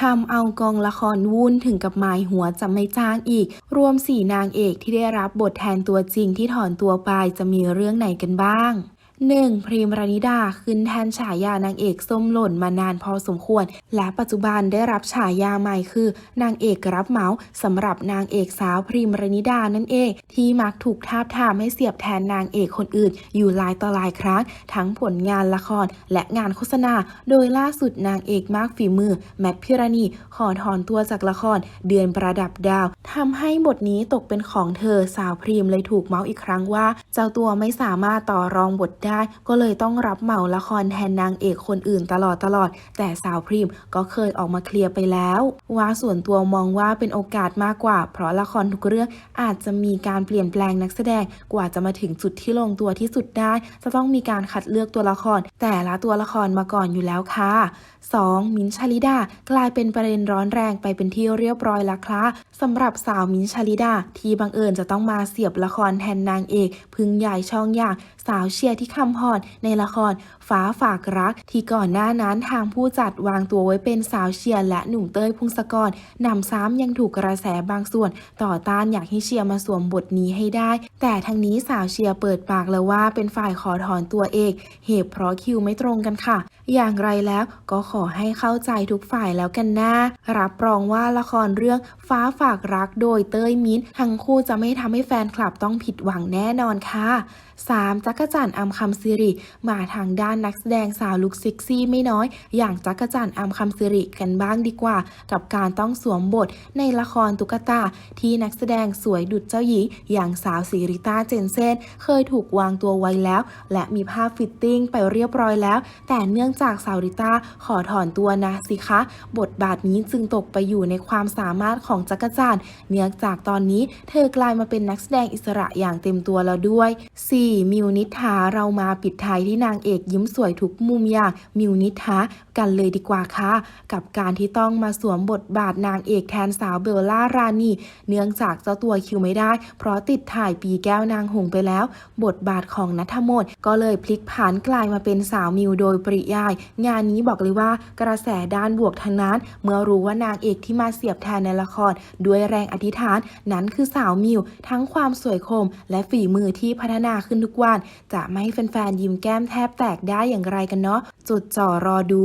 ทำเอากองละครวุ่นถึงกับหมายหัวจะไม่จ้างอีก รวมสี่นางเอกที่ได้รับบทแทนตัวจริงที่ถอนตัวไปจะมีเรื่องไหนกันบ้าง 1. พรีมรานิดาขึ้นแทนฉายานางเอกส้มหล่นมานานพอสมควร และปัจจุบันได้รับฉายาใหม่คือ นางเอกรับเมาสำหรับนางเอกสาวพรีมรานิดานั่นเอง ที่มักถูกทาบทามให้เสียบแทนนางเอกคนอื่น อยู่หลายต่อหลายครั้ง ทั้งผลงานละครและงานโฆษณา โดยล่าสุดนางเอกมากฝีมือ แมทพิรณีขอถอนตัวจากละครเดือนประดับดาวทำให้บทนี้ตกเป็นของเธอสาวพรีมเลยถูกเมาส์อีกครั้งว่า เจ้าตัวไม่สามารถต่อรองบทได้ก็เลยต้องรับเหมาละครแทนนางเอกคนอื่นตลอดตลอด แต่สาวพรีมก็เคยออกมาเคลียร์ไปแล้ว ว่าส่วนตัวมองว่าเป็นโอกาสมากกว่า เพราะละครทุกเรื่องอาจจะมีการเปลี่ยนแปลงนักแสดงกว่าจะมาถึงจุดที่ลงตัวที่สุดได้ จะต้องมีการคัดเลือกตัวละคร แต่ละตัวละครมาก่อนอยู่แล้วค่ะ 2. มินชาลิดากลายเป็นประเด็นร้อนแรงไปเป็นที่เรียบร้อยแล้วค่ะสำหรับสาวมินชาลิดาที่บังเอิญจะต้องมาเสียบละครแทนนางเอก พึ่งใหญ่ช่องอย่างสาวเชียร์ที่คำพรในละครฟ้าฝากรัก ที่ก่อนหน้านั้นทางผู้จัดวางตัวไว้เป็นสาวเชียร์และหนุ่มเต้ยพงศกรนำซ้ำยังถูกกระแสบางส่วน ต่อต้านอยากให้เชียร์มาสวมบทนี้ให้ได้ แต่ทางนี้สาวเชียร์เปิดปากแล้วว่าเป็นฝ่ายขอถอนตัวเอง เหตุเพราะคิวไม่ตรงกันค่ะ อย่างไรแล้วก็ขอให้เข้าใจทุกฝ่ายแล้วกันนะรับรองว่าละครเรื่องฟ้าฝากรักโดยเต้ยมิ้นทั้งคู่จะไม่ทำให้แฟนคลับต้องผิดหวังแน่นอนค่ะ 3. จักรจันทร์อำคำสิริมาทางด้านนักแสดงสาวลุคเซ็กซี่ไม่น้อย อย่างจักรจันทร์อำคำสิริกันบ้างดีกว่า กับการต้องสวมบทในละครตุ๊กตา ที่นักแสดงสวยดุจเจ้าหญิงอย่างสาวสิริต้าเจนเซนเคยถูกวางตัวไว้แล้ว และมีภาพฟิตติ้งไปเรียบร้อยแล้ว แต่เนื่องจากสาวริต้าขอถอนตัวนะสิคะ บทบาทนี้จึงตกไปอยู่ในความสามารถของจักรจันทร์เนื่องจากตอนนี้เธอกลายมาเป็นนักแสดงอิสระอย่างเต็มตัวแล้วด้วย 4. มิวนิษฐาเรามาปิดท้ายที่นางเอกยิ้มสวยทุกมุมอย่างมิวนิษฐากันเลยดีกว่าค่ะ กับการที่ต้องมาสวมบทบาทนางเอกแทนสาวเบลล่ารานีเนื่องจากเจ้าตัวคิวไม่ได้ เพราะติดถ่ายปีแก้วนางหงไปแล้ว บทบาทของนัทมนก็เลยพลิกผันกลายมาเป็นสาวมิวโดยปริยาย งานนี้บอกเลยว่ากระแสด้านบวกทั้งนั้น เมื่อรู้ว่านางเอกที่มาเสียบแทนในละคร ด้วยแรงอธิษฐานนั้นคือสาวมิว ทั้งความสวยคม และฝีมือที่พัฒนาขึ้นทุกวันจะไม่ให้แฟนๆยิ้มแก้มแทบแตกได้อย่างไรกันเนาะจุดจ่อรอดู